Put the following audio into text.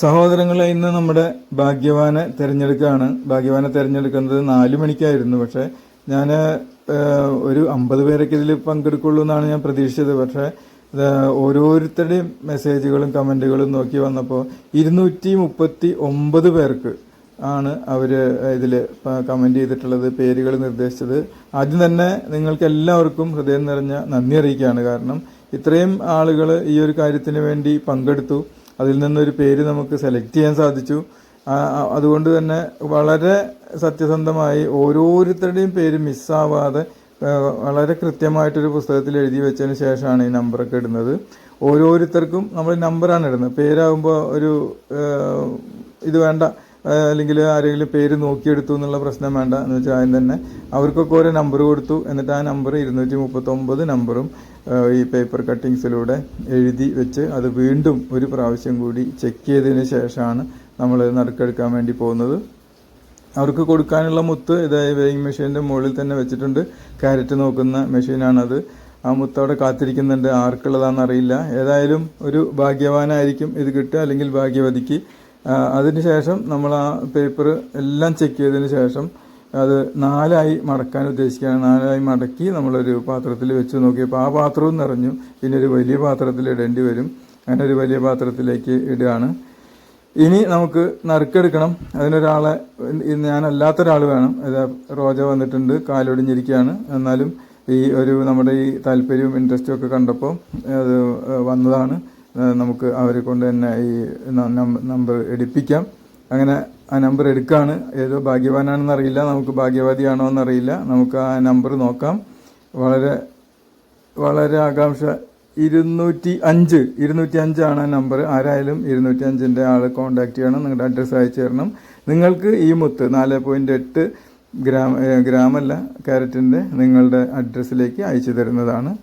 സഹോദരങ്ങളെ ഇന്ന് നമ്മുടെ ഭാഗ്യവാനെ തിരഞ്ഞെടുക്കുകയാണ് ഭാഗ്യവാനെ തിരഞ്ഞെടുക്കുന്നത് നാല് മണിക്കായിരുന്നു. പക്ഷെ ഞാൻ ഒരു അമ്പത് പേരൊക്കെ ഇതിൽ പങ്കെടുക്കുള്ളൂ എന്നാണ് ഞാൻ പ്രതീക്ഷിച്ചത്. പക്ഷേ ഓരോരുത്തരുടെയും മെസ്സേജുകളും കമന്റുകളും നോക്കി വന്നപ്പോൾ ഇരുന്നൂറ്റി മുപ്പത്തി ഒമ്പത് പേർക്ക് ആണ് അവർ ഇതിൽ കമന്റ് ചെയ്തിട്ടുള്ളത് പേരുകൾ നിർദ്ദേശിച്ചത്. ആദ്യം തന്നെ നിങ്ങൾക്ക് എല്ലാവർക്കും ഹൃദയം നിറഞ്ഞ നന്ദി അറിയിക്കുകയാണ്. കാരണം ഇത്രയും ആളുകൾ ഈ ഒരു കാര്യത്തിന് വേണ്ടി പങ്കെടുത്തു. അതിൽ നിന്നൊരു പേര് നമുക്ക് സെലക്ട് ചെയ്യാൻ സാധിച്ചു. അതുകൊണ്ട് തന്നെ വളരെ സത്യസന്ധമായി ഓരോരുത്തരുടെയും പേര് മിസ്സാവാതെ വളരെ കൃത്യമായിട്ടൊരു പുസ്തകത്തിൽ എഴുതി വെച്ചതിന് ശേഷമാണ് ഈ നമ്പറൊക്കെ ഇടുന്നത്. ഓരോരുത്തർക്കും നമ്മൾ നമ്പറാണ് ഇടുന്നത്. പേരാകുമ്പോൾ ഒരു ഇത് വേണ്ട. അല്ലെങ്കിൽ ആരെങ്കിലും പേര് നോക്കിയെടുത്തു എന്നുള്ള പ്രശ്നം വേണ്ട എന്ന് വെച്ചാൽ ആദ്യം തന്നെ അവർക്കൊക്കെ ഓരോ നമ്പർ കൊടുത്തു. എന്നിട്ട് ആ നമ്പർ ഇരുന്നൂറ്റി മുപ്പത്തൊമ്പത് നമ്പറും ഈ പേപ്പർ കട്ടിങ്സിലൂടെ എഴുതി വെച്ച് അത് വീണ്ടും ഒരു പ്രാവശ്യം കൂടി ചെക്ക് ചെയ്തതിന് ശേഷമാണ് നമ്മൾ നറുക്കെടുക്കാൻ വേണ്ടി പോകുന്നത്. അവർക്ക് കൊടുക്കാനുള്ള മുത്ത് ഇതായി വെയിങ് മെഷീന്റെ മുകളിൽ തന്നെ വെച്ചിട്ടുണ്ട്. ക്യാരറ്റ് നോക്കുന്ന മെഷീനാണത് ആ മുത്ത് അവിടെ കാത്തിരിക്കുന്നുണ്ട്. ആർക്കുള്ളതാണെന്നറിയില്ല ഏതായാലും ഒരു ഭാഗ്യവാനായിരിക്കും ഇത് കിട്ടുക അല്ലെങ്കിൽ ഭാഗ്യവതിക്ക്. അതിനുശേഷം നമ്മൾ ആ പേപ്പർ എല്ലാം ചെക്ക് ചെയ്തതിന് ശേഷം അത് നാലായി മടക്കാൻ ഉദ്ദേശിക്കുകയാണ്. നാലായി മടക്കി നമ്മളൊരു പാത്രത്തിൽ വെച്ച് നോക്കിയപ്പോൾ ആ പാത്രവും നിറഞ്ഞു. പിന്നെ ഒരു വലിയ പാത്രത്തിൽ ഇടേണ്ടി വരും. അങ്ങനെ ഒരു വലിയ പാത്രത്തിലേക്ക് ഇടുകയാണ്. ഇനി നമുക്ക് നറുക്കെടുക്കണം. അതിനൊരാളെ ഞാനല്ലാത്ത ഒരാൾ വേണം. ഇത് റോജ വന്നിട്ടുണ്ട് കാലൊടിഞ്ഞിരിക്കുകയാണ്. എന്നാലും ഈ ഒരു നമ്മുടെ ഈ താല്പര്യവും ഇൻട്രസ്റ്റും ഒക്കെ കണ്ടപ്പോൾ അത് വന്നതാണ്. നമുക്ക് അവരെ കൊണ്ട് തന്നെ ഈ നമ്പർ എടുപ്പിക്കാം. അങ്ങനെ ആ നമ്പർ എടുക്കുകയാണ് ഏതോ ഭാഗ്യവാനാണെന്ന് അറിയില്ല. നമുക്ക് ഭാഗ്യവാദിയാണോ എന്നറിയില്ല. നമുക്ക് ആ നമ്പർ നോക്കാം. വളരെ വളരെ ആകാംക്ഷ. ഇരുന്നൂറ്റി അഞ്ച് ഇരുന്നൂറ്റി അഞ്ചാണ് ആ നമ്പർ. ആരായാലും ഇരുന്നൂറ്റി അഞ്ചിന്റെ ആൾ കോൺടാക്ട് ചെയ്യണം. നിങ്ങളുടെ അഡ്രസ്സ് അയച്ചു തരണം. നിങ്ങൾക്ക് ഈ മുത്ത് നാല് പോയിന്റ് എട്ട് ഗ്രാം ഗ്രാമല്ല ക്യാരറ്റിന്റെ നിങ്ങളുടെ അഡ്രസ്സിലേക്ക് അയച്ചു തരുന്നതാണ്.